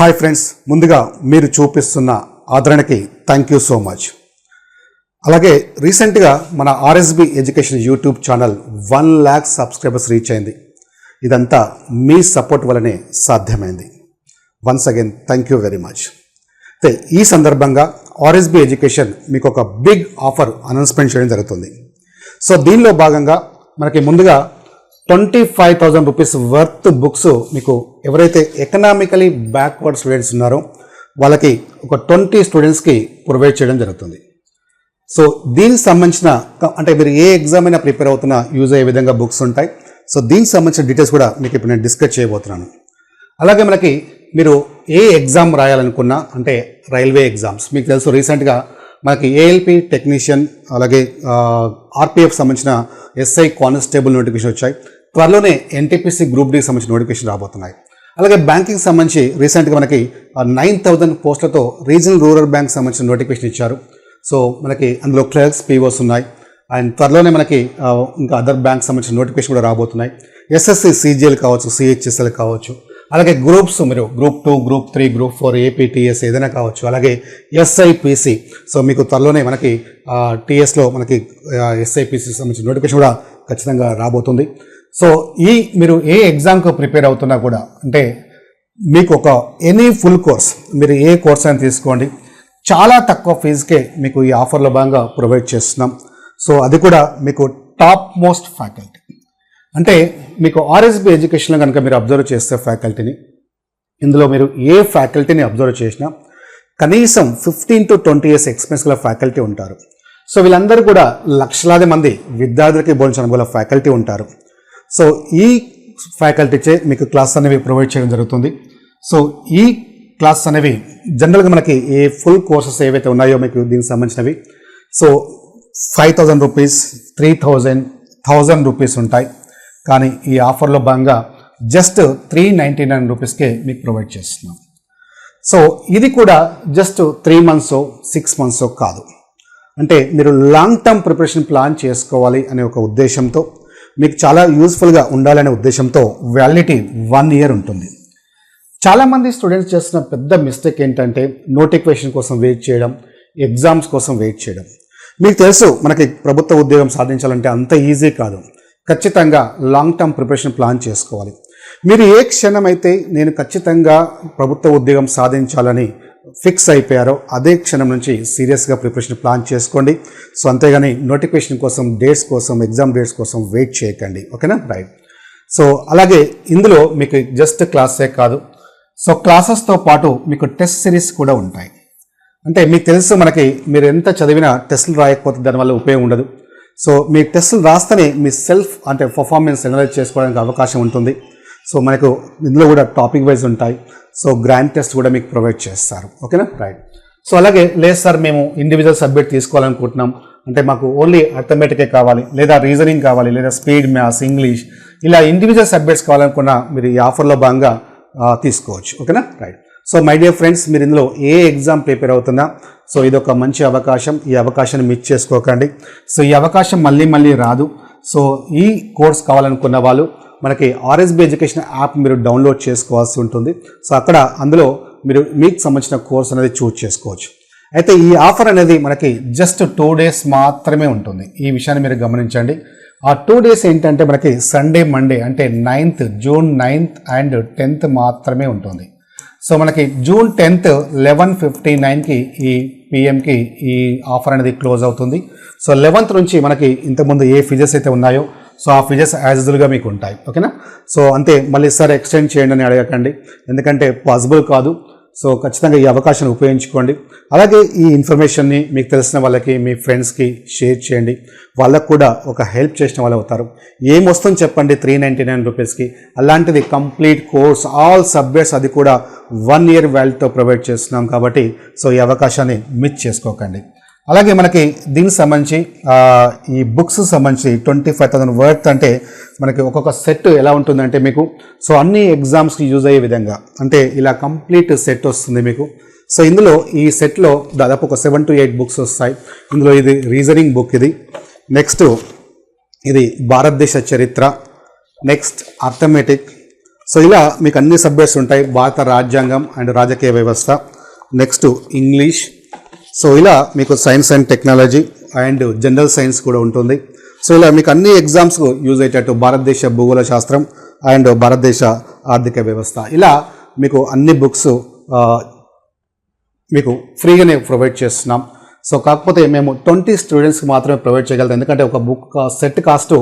Hi friends ముందుగా మీరు చూపిస్తున్న ఆదరణకి థ్యాంక్ యూ సో మచ్ అలాగే రీసెంట్గా మన RSB education YouTube channel one lakh subscribers reach అయింది. ఇదంతా మీ సపోర్ట్ వల్లనే సాధ్యమైంది. Once again thank you very much అయితే ఈ సందర్భంగా ఆర్ఎస్బి ఎడ్యుకేషన్ మీకు ఒక బిగ్ ఆఫర్ అనౌన్స్మెంట్ చేయడం జరుగుతుంది. సో దీనిలో భాగంగా మనకి ముందుగా twenty five thousand rupees worth books మీకు ఎవరైతే ఎకనామికలీ బ్యాక్వర్డ్ స్టూడెంట్స్ ఉన్నారో వాళ్ళకి ఒక ట్వంటీ స్టూడెంట్స్కి ప్రొవైడ్ చేయడం జరుగుతుంది. సో దీనికి సంబంధించిన అంటే మీరు ఏ ఎగ్జామ్ అయినా ప్రిపేర్ అవుతున్నా యూజ్ అయ్యే విధంగా బుక్స్ ఉంటాయి. సో దీనికి సంబంధించిన డీటెయిల్స్ కూడా మీకు ఇప్పుడు నేను డిస్కస్ చేయబోతున్నాను. అలాగే మనకి మీరు ఏ ఎగ్జామ్ రాయాలనుకున్నా అంటే రైల్వే ఎగ్జామ్స్ మీకు తెలుసు రీసెంట్గా మనకి ఏఎల్పి టెక్నీషియన్ అలాగే ఆర్పిఎఫ్ సంబంధించిన ఎస్ఐ కానిస్టేబుల్ నోటిఫికేషన్ వచ్చాయి. త్వరలోనే ఎన్టీపీసీ గ్రూప్ డికి సంబంధించిన నోటిఫికేషన్ రాబోతున్నాయి. అలాగే బ్యాంకింగ్ సంబంధించి రీసెంట్గా మనకి నైన్ థౌజండ్ పోస్టులతో రీజనల్ రూరల్ బ్యాంక్ సంబంధించిన నోటిఫికేషన్ ఇచ్చారు. సో మనకి అందులో క్లర్క్స్ పీఓస్ ఉన్నాయి. అండ్ త్వరలోనే మనకి ఇంకా అదర్ బ్యాంక్ సంబంధించిన నోటిఫికేషన్ కూడా రాబోతున్నాయి. ఎస్ఎస్సి సిజిఎల్ కావచ్చు సిహెచ్ఎస్ఎల్ కావచ్చు. అలాగే గ్రూప్స్ మీరు group two group three group four APTS ఏదైనా కావచ్చు. అలాగే ఎస్ఐపిసి సో మీకు త్వరలోనే మనకి టీఎస్లో మనకి ఎస్ఐపిసి సంబంధించిన నోటిఫికేషన్ కూడా ఖచ్చితంగా రాబోతుంది. సో ఈ మీరు ఏ ఎగ్జామ్కి ప్రిపేర్ అవుతున్నా కూడా అంటే మీకు ఒక ఎనీ ఫుల్ కోర్స్ మీరు ఏ కోర్స్ అయినా తీసుకోండి. చాలా తక్కువ ఫీజుకే మీకు ఈ ఆఫర్లో భాగంగా ప్రొవైడ్ చేస్తున్నాం. సో అది కూడా మీకు టాప్ మోస్ట్ ఫ్యాకల్టీ అంటే మీకు ఆర్ఎస్బి ఎడ్యుకేషన్లో కనుక మీరు అబ్జర్వ్ చేస్తే ఫ్యాకల్టీని ఇందులో మీరు ఏ ఫ్యాకల్టీని అబ్జర్వ్ చేసినా కనీసం fifteen to twenty years experience గల ఫ్యాకల్టీ ఉంటారు. సో వీళ్ళందరూ కూడా లక్షలాది మంది విద్యార్థులకి బోధించడం గల ఫ్యాకల్టీ ఉంటారు. సో ఈ ఫ్యాకల్టీచే మీకు క్లాస్ అనేవి ప్రొవైడ్ చేయడం జరుగుతుంది. సో ఈ క్లాస్ అనేవి జనరల్గా మనకి ఏ ఫుల్ కోర్సెస్ ఏవైతే ఉన్నాయో మీకు దీనికి సంబంధించినవి so five thousand rupees three thousand thousand rupees ఉంటాయి. కానీ ఈ ఆఫర్లో భాగంగా జస్ట్ త్రీ నైంటీ నైన్ రూపీస్కే మీకు ప్రొవైడ్ చేస్తున్నాం. సో ఇది కూడా just three months six months కాదు. అంటే మీరు లాంగ్ టర్మ్ ప్రిపరేషన్ ప్లాన్ చేసుకోవాలి అనే ఒక ఉద్దేశంతో మీకు చాలా యూస్ఫుల్గా ఉండాలనే ఉద్దేశంతో వ్యాలిడిటీ వన్ ఇయర్ ఉంటుంది. చాలామంది స్టూడెంట్స్ చేస్తున్న పెద్ద మిస్టేక్ ఏంటంటే నోటిఫికేషన్ కోసం వెయిట్ చేయడం ఎగ్జామ్స్ కోసం వెయిట్ చేయడం. మీకు తెలుసు మనకి ప్రభుత్వ ఉద్యోగం సాధించాలంటే అంత ఈజీ కాదు. ఖచ్చితంగా లాంగ్ టర్మ్ ప్రిపరేషన్ ప్లాన్ చేసుకోవాలి. మీరు ఏ క్షణం అయితే నేను ఖచ్చితంగా ప్రభుత్వ ఉద్యోగం సాధించాలని ఫిక్స్ అయిపోయారో అదే క్షణం నుంచి సీరియస్గా ప్రిపరేషన్ ప్లాన్ చేసుకోండి. సో అంతేగాని నోటిఫికేషన్ కోసం డేట్స్ కోసం ఎగ్జామ్ డేట్స్ కోసం వెయిట్ చేయకండి. ఓకేనా? రైట్. సో అలాగే ఇందులో మీకు జస్ట్ క్లాసే కాదు. సో క్లాసెస్తో పాటు మీకు టెస్ట్ సిరీస్ కూడా ఉంటాయి. అంటే మీకు తెలుసు మనకి మీరు ఎంత చదివినా టెస్టులు రాయకపోతే దానివల్ల ఉపయోగం ఉండదు. సో మీ టెస్టులు రాస్తేనే మీ సెల్ఫ్ అంటే పర్ఫార్మెన్స్ ఎనలైజ్ చేసుకోవడానికి అవకాశం ఉంటుంది. సో మనకు ఇందులో కూడా టాపిక్ వైజ్ ఉంటాయి. సో గ్రాండ్ టెస్ట్ కూడా మీకు ప్రొవైడ్ చేస్తారు. ఓకేనా? రైట్ సో అలాగే లేదు సార్ మేము ఇండివిజువల్ సబ్జెక్ట్ తీసుకోవాలనుకుంటున్నాం. అంటే మాకు ఓన్లీ అర్థమెటికే కావాలి లేదా రీజనింగ్ కావాలి లేదా స్పీడ్ మ్యాథ్స్ ఇంగ్లీష్ ఇలా ఇండివిజువల్ సబ్జెక్ట్స్ కావాలనుకున్నా మీరు ఈ ఆఫర్లో భాగంగా తీసుకోవచ్చు. ఓకేనా? Right so my dear friends మీరు ఇందులో ఏ ఎగ్జామ్ ప్రిపేర్ అవుతున్నా సో ఇది ఒక మంచి అవకాశం. ఈ అవకాశాన్ని మిస్ చేసుకోకండి. సో ఈ అవకాశం మళ్ళీ మళ్ళీ రాదు. సో ఈ కోర్స్ కావాలనుకున్న వాళ్ళు మనకి ఆర్ఎస్బి ఎడ్యుకేషన్ యాప్ మీరు డౌన్లోడ్ చేసుకోవాల్సి ఉంటుంది. సో అక్కడ అందులో మీరు మీకు సంబంధించిన కోర్స్ అనేది చూజ్ చేసుకోవచ్చు. అయితే ఈ ఆఫర్ అనేది మనకి జస్ట్ టూ డేస్ మాత్రమే ఉంటుంది. ఈ విషయాన్ని మీరు గమనించండి. ఆ టూ డేస్ ఏంటంటే మనకి సండే మండే అంటే ninth June ninth and tenth మాత్రమే ఉంటుంది. సో మనకి జూన్ టెన్త్ లెవెన్ ఫిఫ్టీ నైన్కి ఈ పిఎంకి ఈ ఆఫర్ అనేది క్లోజ్ అవుతుంది. సో లెవెన్త్ నుంచి మనకి ఇంతకుముందు ఏ ఫీజెస్ అయితే ఉన్నాయో సో ఆ ఫీజెస్ యాజ్ యూజువల్గా మీకు ఉంటాయి. ఓకేనా సో అంతే. మళ్ళీ సార్ ఎక్స్టెండ్ చేయండి అని అడగకండి. ఎందుకంటే పాసిబుల్ కాదు. సో ఖచ్చితంగా ఈ అవకాశాన్ని ఉపయోగించుకోండి. అలాగే ఈ ఇన్ఫర్మేషన్ని మీకు తెలిసిన వాళ్ళకి మీ ఫ్రెండ్స్కి షేర్ చేయండి. వాళ్ళకు కూడా ఒక హెల్ప్ చేసిన వాళ్ళు అవుతారు. ఏం వస్తుంది చెప్పండి త్రీ నైంటీ నైన్ రూపీస్కి అలాంటిది కంప్లీట్ కోర్స్ ఆల్ సబ్జెక్ట్స్ అది కూడా వన్ ఇయర్ వ్యాల్యూతో ప్రొవైడ్ చేస్తున్నాం కాబట్టి సో ఈ అవకాశాన్ని మిస్ చేసుకోకండి. అలాగే మనకి దీనికి సంబంధించి ఈ బుక్స్ సంబంధించి ట్వంటీ ఫైవ్ థౌసండ్ వర్త్ అంటే మనకి ఒక్కొక్క సెట్ ఎలా ఉంటుందంటే మీకు సో అన్ని ఎగ్జామ్స్కి యూజ్ అయ్యే విధంగా అంటే ఇలా కంప్లీట్ సెట్ వస్తుంది మీకు. సో ఇందులో ఈ సెట్లో దాదాపు ఒక సెవెన్ టు ఎయిట్ బుక్స్ వస్తాయి. ఇందులో ఇది రీజనింగ్ బుక్ ఇది. నెక్స్ట్ ఇది భారతదేశ చరిత్ర. Next arithmetic. సో ఇలా మీకు అన్ని సబ్జెక్ట్స్ ఉంటాయి. భారత రాజ్యాంగం అండ్ రాజకీయ వ్యవస్థ. Next English. సో ఇలా మీకు science and technology and general science కూడా ఉంటుంది. సో ఇలా మీకు అన్ని ఎగ్జామ్స్కు యూజ్ అయ్యేటట్టు భారతదేశ భూగోళ శాస్త్రం అండ్ భారతదేశ ఆర్థిక వ్యవస్థ. ఇలా మీకు అన్ని బుక్స్ మీకు ఫ్రీగానే ప్రొవైడ్ చేస్తున్నాం. సో కాకపోతే మేము ట్వంటీ స్టూడెంట్స్కి మాత్రమే ప్రొవైడ్ చేయగలుగుతాం. ఎందుకంటే ఒక book set cost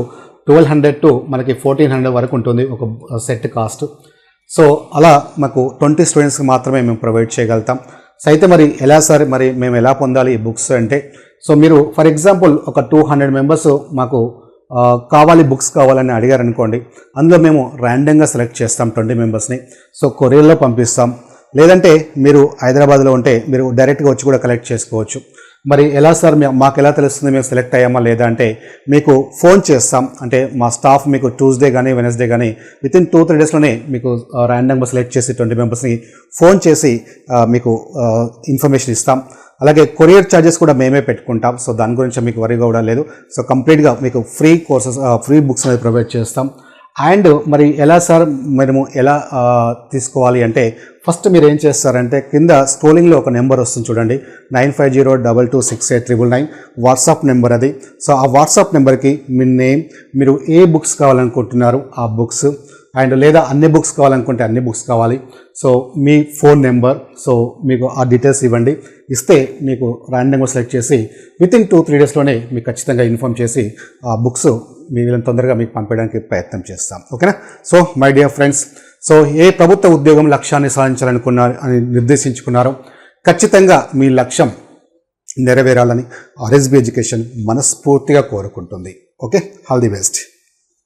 twelve hundred to మనకి ఫోర్టీన్ హండ్రెడ్ వరకు ఉంటుంది ఒక సెట్ కాస్ట్ సో అలా మాకు ట్వంటీ స్టూడెంట్స్కి మాత్రమే మేము ప్రొవైడ్ చేయగలుగుతాం. సో అయితే మరి ఎలా సార్ మరి మేము ఎలా పొందాలి ఈ బుక్స్ అంటే సో మీరు ఫర్ ఎగ్జాంపుల్ ఒక టూ హండ్రెడ్ మెంబర్స్ మాకు కావాలి బుక్స్ కావాలని అడిగారు అనుకోండి అందులో మేము ర్యాండమ్గా సెలెక్ట్ చేస్తాం ట్వంటీ మెంబర్స్ని. సో కొరియర్లో పంపిస్తాం. లేదంటే మీరు హైదరాబాద్లో ఉంటే మీరు డైరెక్ట్గా వచ్చి కూడా కలెక్ట్ చేసుకోవచ్చు. మరి ఎలా సార్ మాకు ఎలా తెలుస్తుంది మేము సెలెక్ట్ అయ్యామా లేదా అంటే మీకు ఫోన్ చేస్తాం. అంటే మా స్టాఫ్ మీకు ట్యూస్డే కానీ వెనస్డే కానీ విత్ ఇన్ టూ త్రీ డేస్లోనే మీకు ర్యాండమ్గా సెలెక్ట్ చేసి ట్వంటీ మెంబర్స్ని ఫోన్ చేసి మీకు ఇన్ఫర్మేషన్ ఇస్తాం. అలాగే కొరియర్ ఛార్జెస్ కూడా మేమే పెట్టుకుంటాం. సో దాని గురించి మీకు వరి కూడా లేదు. సో కంప్లీట్గా మీకు ఫ్రీ కోర్సెస్ ఫ్రీ బుక్స్ అనేది ప్రొవైడ్ చేస్తాం. అండ్ మరి ఎలా సార్ మనము ఎలా తీసుకోవాలి అంటే ఫస్ట్ మీరు ఏం చేస్తారంటే కింద స్క్రోలింగ్లో ఒక నెంబర్ వస్తుంది చూడండి. Nine five zero double two six eight triple nine. WhatsApp number అది. సో ఆ వాట్సాప్ నెంబర్కి మీ నేమ్ మీరు ఏ బుక్స్ కావాలనుకుంటున్నారు ఆ బుక్స్. అండ్ లేదా అన్ని బుక్స్ కావాలనుకుంటే అన్ని బుక్స్ కావాలి. సో మీ ఫోన్ నెంబర్ సో మీకు ఆ డీటెయిల్స్ ఇవ్వండి. ఇస్తే మీకు ర్యాండమ్గా సెలెక్ట్ చేసి విత్ ఇన్ టూ త్రీ డేస్లోనే మీకు ఖచ్చితంగా ఇన్ఫామ్ చేసి ఆ బుక్స్ మీ వీళ్ళని తొందరగా మీకు పంపించడానికి ప్రయత్నం చేస్తాం. ఓకేనా? So my dear friends so ఏ ప్రభుత్వ ఉద్యోగం లక్ష్యాన్ని సాధించాలనుకున్నారు అని నిర్దేశించుకున్నారో ఖచ్చితంగా మీ లక్ష్యం నెరవేరాలని ఆర్ఎస్బి ఎడ్యుకేషన్ మనస్ఫూర్తిగా కోరుకుంటుంది. ఓకే? All the best.